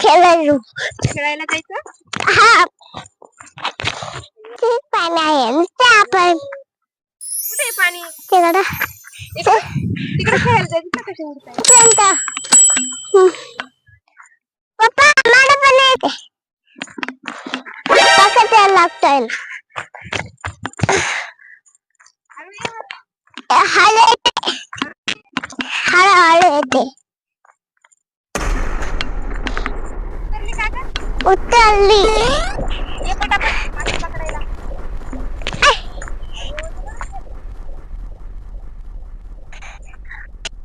खेळायला खेळायला जायचं हा ते पाणी आहे नुसतं आपण कुठे आहे पाणी तिकडं इकडे तिकडे खेळायला जायचं ना कशा उडताय कोणतं? हम्म. पप्पा मला पण येते पप्पा त्याला लागतोय हळू येते हळू येते उतरली का गं? उतरली ये पटापट मासे पकडायला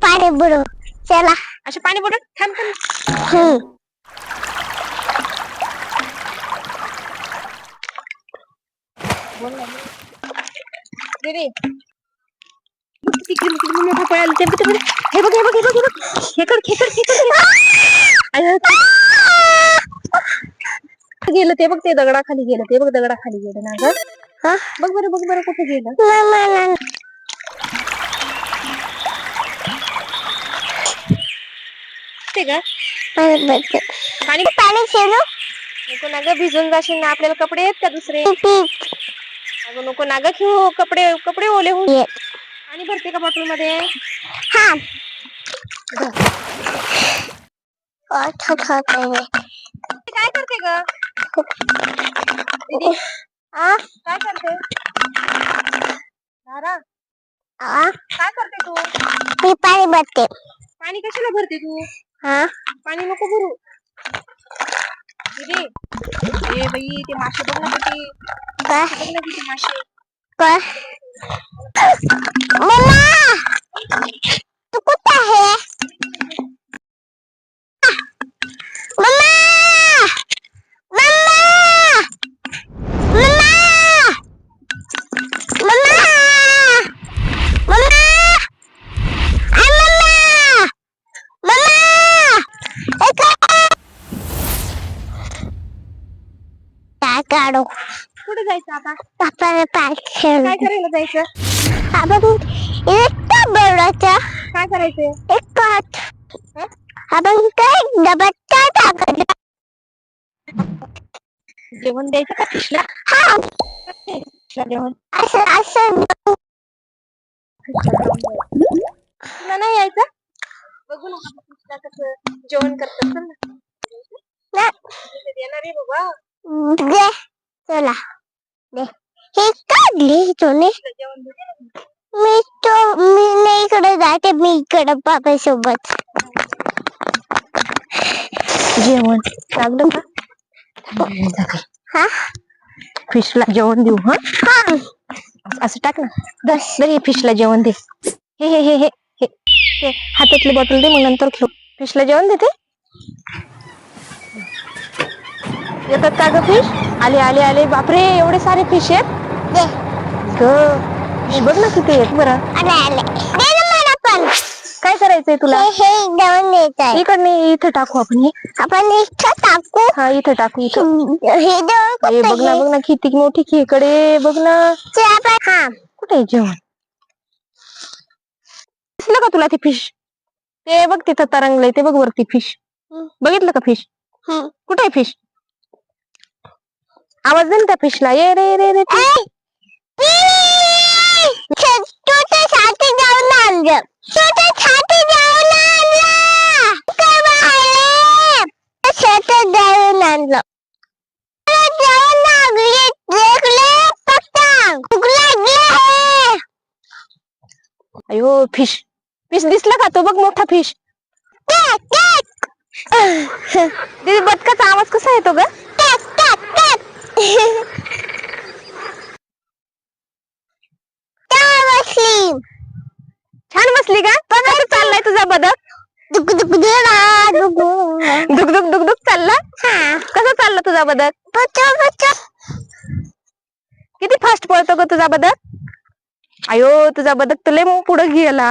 पाणी बुडू चला असे पाणी बुडत थांब थांब हम्म. बोल ना दीदी तिकडे तिकडे मम्मी पप्पा आले ते बघ ते बघ. हे बघ हे बघ हे बघ हे बघ खेकड खेकड खेकड अय्यो. गेलं ते बघ ते दगडाखाली गेलं ते बघ दगडाखाली गेलं ना ग. हा? बघ बरं बघ बरं कुठे गेलं. ते का नको ना ग भिजून जाशील ना आपल्याला कपडे आहेत का दुसरे? अगं नको ना ग घेऊ कपडे कपडे ओले होऊन. भरते का बॉटल मध्ये हा काय करते ग? आ? काय करते? धारा आ? काय करते तू? मी पाणी भरते. पाणी कशाला भरते तू? हा पाणी नको भरू. दीदी ए बाई ते मासे बघ ना किती. काय बघ ना किती मासे. काय मम्मा तू कुठं आहे mamma mamma mamma mamma mamma आ, मम्मा मम्मा इकडे. काय काढू. कुठे जायचं आता? आपण पाय खेळू काय करायला जायचं? आपण इतकं बोलायचं काय करायचंय एकच हं? आपण काय डबा टाकायचं जेवण द्यायचं का फिशला हा. जेवण. असं असं. तुला नाही यायचं? बघू ना फिशला कसं जेवण करतात. चल ना. येणार आहे बाबा. दे. चला. दे. हे काढली तुम्ही फिशला जेवण देते ना. मी तो मी नाही इकडे जाते मी इकडे पापा सोबत जेवण. लागलं का? हा? फिशला जेवण देऊ हा? हा. असं टाक ना. दस दर फिशला जेवण दे. हे हे हे हे हे हातातली बॉटल दे मग नंतर खेळ. फिशला जेवण देते? येतात का ग फिश आले आले आले. बापरे एवढे सारे फिश आहेत? दे. ग बघ ना किती आहेत बरं. आले आले. दे ना मला पण. काय करायचंय तुला? हे हे द्यायचं आहे इकडने इथं टाकू आपण हे. आपण इथं टाकू. हा इथं टाकू इथं. हे देऊन बघ ना बघ ना किती मोठी खेकडे बघ ना. आपण हा. कुठे आहे जेवण? दिसलं का तुला ते फिश ते बघ तिथं तरंगलंय ते बघ वरती फिश हम्म. बघितलं का फिश हम्म. कुठे आहे फिश आवाज दे ना त्या फिशला ये रे रे रे आणलं अयो फिश फिश दिसला का तो बघ मोठा फिश दीदी बदकाचा आवाज कसा येतो ग छान बसली का कसं चाललाय तुझा बदक दुक दुक दुक दुक चालला कसा चालला तुझा बदक किती फास्ट पळतो ग तुझा बदक अयो तुझा बदक तर लय पुढे गेला